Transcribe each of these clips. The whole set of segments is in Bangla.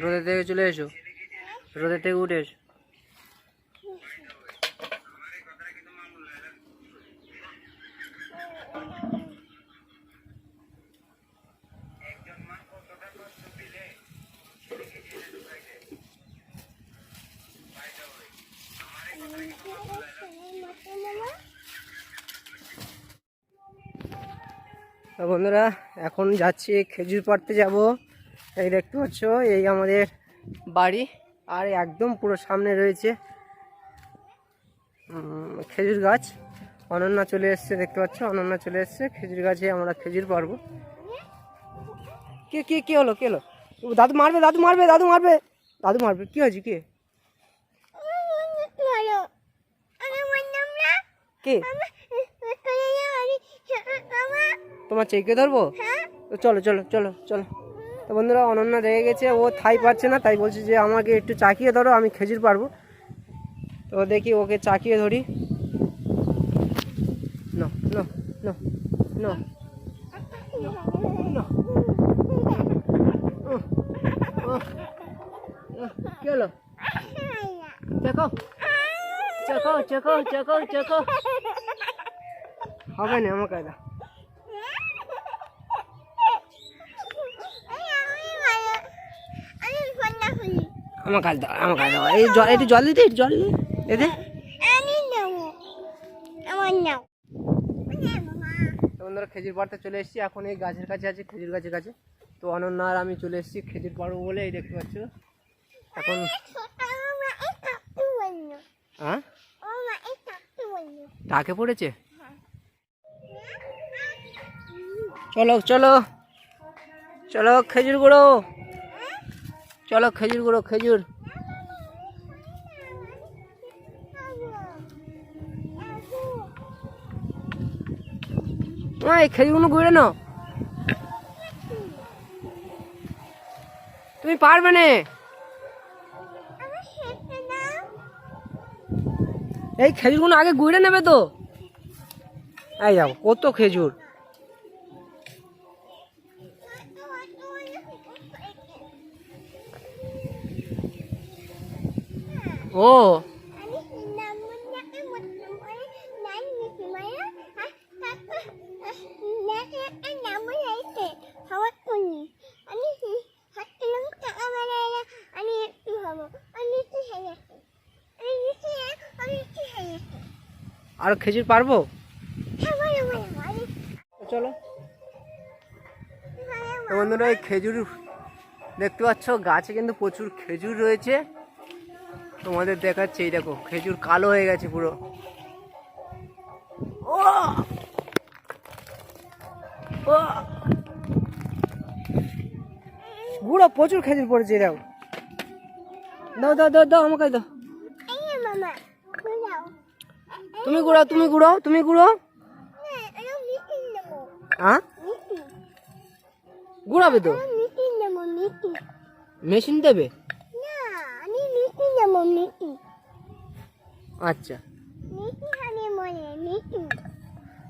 রোদে থেকে চলে এসো। রোদে থেকে উঠে এসো। বন্ধুরা এখন যাচ্ছি খেজুর পাড়তে যাব। এই দেখতে পাচ্ছ এই আমাদের বাড়ি আর একদম পুরো সামনে রয়েছে খেজুর গাছ। অনন্যা চলে এসছে দেখতে পাচ্ছ? অনন্যা চলে এসছে খেজুর গাছে আমরা খেজুর পারব। কে কে কে হলো কে হলো? দাদু মারবে দাদু মারবে দাদু মারবে দাদু মারবে। কি হয়েছে কে? কে? তোমার চেকে ধরবো? তো চলো চলো চলো চলো। তো বন্ধুরা অনন্যা রেগে গেছে, ও থাই পাচ্ছে না, তাই বলছে যে আমাকে একটু চাকিয়ে ধরো, আমি খেজুর পারব তো দেখি ওকে চাকিয়ে ধরি। না না না না। হবে না আমার কায়দা আমার কাজ দাও আমার কাজ দাও। এই জল এটি জল দিতে জল দিতে এতে বন্ধুরা খেজুর পাড়তে চলে এসেছি। এখন এই গাছের কাছে আছে খেজুর গাছের কাছে। তো অনন্যা আর আমি চলে এসেছি খেজুর পাড়বো বলে এই দেখতে পাচ্ছ। এখন হ্যাঁ? টাকে পড়েছে? চলো চলো। চলো খেজুর গুঁড়ো। চলো খেজুর গুঁড়ো, খেজুর। এই খেজুরগুলো ঘুরে নাও। তুমি পারবে না। এই খেজুরগুলো আগে ঘুরে নেবে তো। এই যাও কত খেজুর। ও। আর খেজুর পারব? চলো। বন্ধুরা খেজুর দেখতে পাচ্ছ গাছে কিন্তু প্রচুর খেজুর রয়েছে। তোমাদের দেখাচ্ছে এই দেখো খেজুর কালো হয়ে গেছে পুরো। ও! ও! গুঁড়ো প্রচুর খেজুর পড়েছে এরাও দাও দাও দাও দাও আমাকে দাও। তুমি গুঁড়ো তুমি গুঁড়ো তুমি গুঁড়ো। হ্যাঁ গুঁড়াবে তো? মেশিন দেবে? আচ্ছা।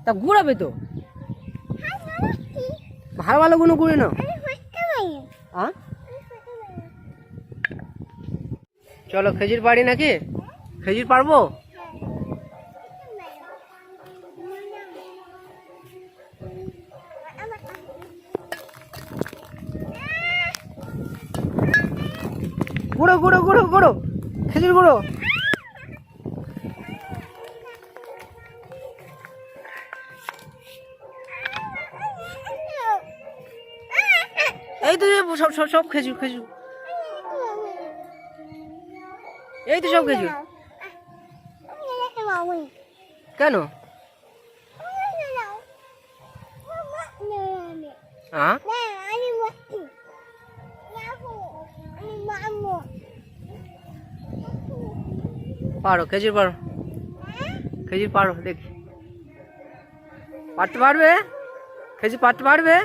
তা গুঁড়াবে তো? ভালো ভালো কোনো গুঁড়ে নাও। হ্যাঁ চলো খেজুর পাড়ি নাকি? খেজুর পারব গুঁড়ো গুঁড়ো গুঁড়ো গুঁড়ো খেজুর গুঁড়ো এই তো সব সব সব খেজুর খেজুর। এই তো সব খেজুর। কেন? পারো, খেজুর পারো। খেজুর পারো, দেখি। পারতে পারবে? খেজুর পারতে পারবে?